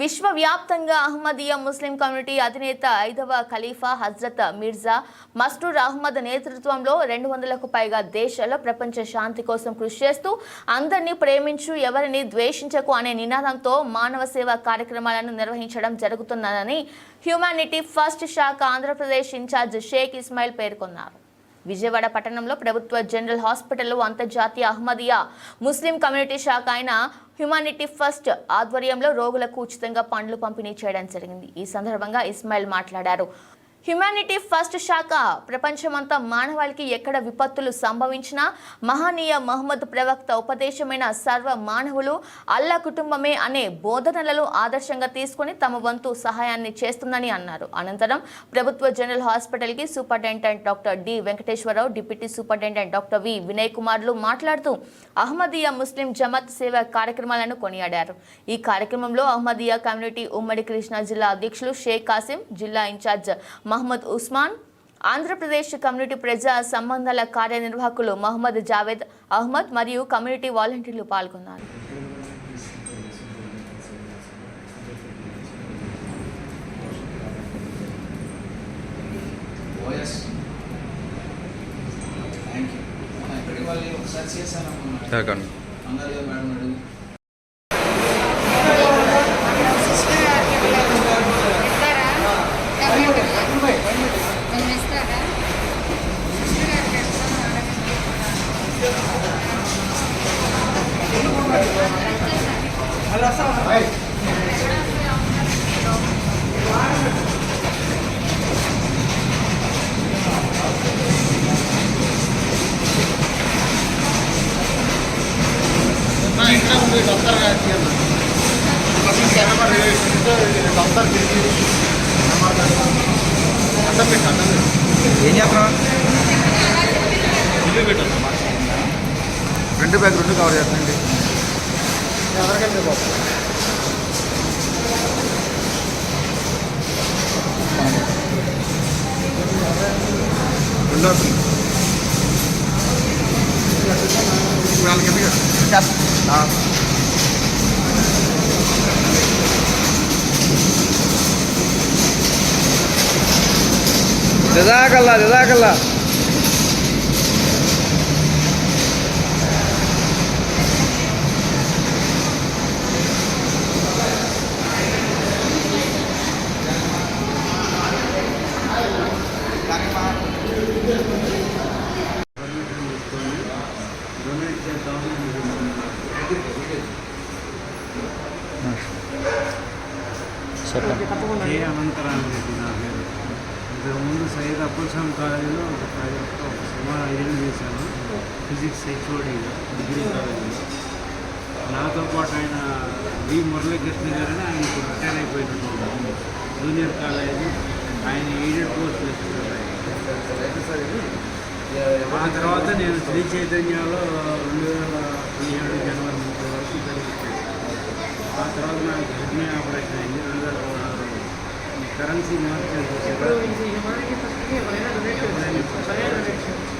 విశ్వవ్యాప్తంగా Ahmadiya Muslim community అధినేత ఐదవ ఖలీఫా హజ్రత్ మిర్జా మస్టూర్ అహ్మద్ నేతృత్వంలో రెండు వందలకు పైగా దేశాల్లో ప్రపంచ శాంతి కోసం కృషి చేస్తూ అందరినీ ప్రేమించు ఎవరిని ద్వేషించకు అనే నినాదంతో మానవ సేవా కార్యక్రమాలను నిర్వహించడం జరుగుతున్నదని హ్యూమానిటీ ఫస్ట్ శాఖ ఆంధ్రప్రదేశ్ ఇన్ఛార్జ్ షేక్ ఇస్మాయిల్ పేర్కొన్నారు. విజయవాడ పట్టణంలో ప్రభుత్వ జనరల్ హాస్పిటల్లో అంతర్జాతీయ అహ్మదియా ముస్లిం కమ్యూనిటీ శాఖ అయిన హ్యుమానిటీ ఫస్ట్ ఆధ్వర్యంలో రోగులకు ఉచితంగా పండ్లు పంపిణీ చేయడం జరిగింది. ఈ సందర్భంగా ఇస్మాయిల్ మాట్లాడారు. హ్యుమానిటీ ఫస్ట్ శాఖ ప్రపంచమంతా మానవాళికి ఎక్కడ విపత్తులు సంభవించినా మహనీయ మహమ్మద్ ప్రవక్త ఉపదేశమైన సర్వ మానవులు అల్లా కుటుంబమే అనే బోధనలను ఆదర్శంగా తీసుకుని తమ వంతు సహాయాన్ని చేస్తుందని అన్నారు. అనంతరం ప్రభుత్వ జనరల్ హాస్పిటల్కి superintendent doctor D Venkateswara Rao deputy superintendent doctor V Vinay కుమార్లు మాట్లాడుతూ అహ్మదీయ ముస్లిం జమత్ సేవ కార్యక్రమాలను కొనియాడారు. ఈ కార్యక్రమంలో అహ్మదీయ కమ్యూనిటీ ఉమ్మడి కృష్ణా జిల్లా అధ్యక్షులు షేక్ కాసిం జిల్లా ఇన్ఛార్జ్ మహమ్మద్ ఉస్మాన్ ఆంధ్రప్రదేశ్ కమ్యూనిటీ ప్రజా సంబంధాల కార్యనిర్వాహకులు మహమ్మద్ జావేద్ అహ్మద్ మరియు కమ్యూనిటీ వాలంటీర్లు పాల్గొన్నారు. ఒకసారి చేశాను ఏం చేస్తున్నావు రెండు బ్యాగ్ రెండు కవర్ చేస్తుందండి రెండో ఇప్పుడు వాళ్ళకి ఎందుకు ఆ. జజాకల్లా జజాకల్లా డొనేట్ చేద్దామని అనుకుంటున్నాను. కే అనంతరామరెడ్డి నా పేరు ఇంతకుముందు సయ్యద్ అప్పుల్సాం కాలేజీలో ఒక ప్రాజెక్ట్ ఒక సుమారు ఐదేళ్ళు చేశాను. ఫిజిక్స్ హెచ్ఓడిగా డిగ్రీ కాలేజీలో. నాతో పాటు ఆయన వి మురళీకృష్ణ గారని ఆయన ఇప్పుడు రిటైర్ అయిపోయినట్టు జూనియర్ కాలేజీ. ఆయన ఎయిడెడ్ కోర్స్ చేస్తున్నారు ఆ తర్వాత నేను శ్రీ చైతన్యలో రెండు వేల పదిహేడు జనవరి ముప్పై వరకు చదివించాను ఆ తర్వాత నాకు కిడ్నీ ఆపరేషన్ అయింది రెండు వేల పదహారు ఈ కరెన్సీ మార్చేది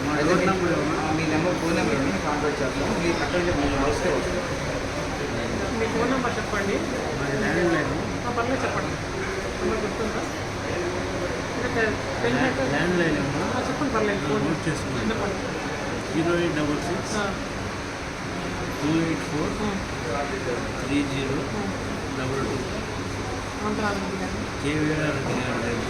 మా డోర్ నెంబర్ ఏమన్నా? మీ నెంబర్ ఫోన్ నెంబర్ కాంటాక్ట్ చేస్తాం మీ అక్కడ నుంచి మేము వస్తే వస్తాం మీ ఫోన్ నెంబర్ చెప్పండి. ల్యాండ్ లైన్ పర్లేదు చెప్పండి. నెంబర్ గుర్తుందా? ల్యాండ్ లైన్ చెప్పండి పర్లేదు నోట్ చేసుకున్నాను చెప్పండి. Zero eight double six two eight four three zero. Double two. KVR land line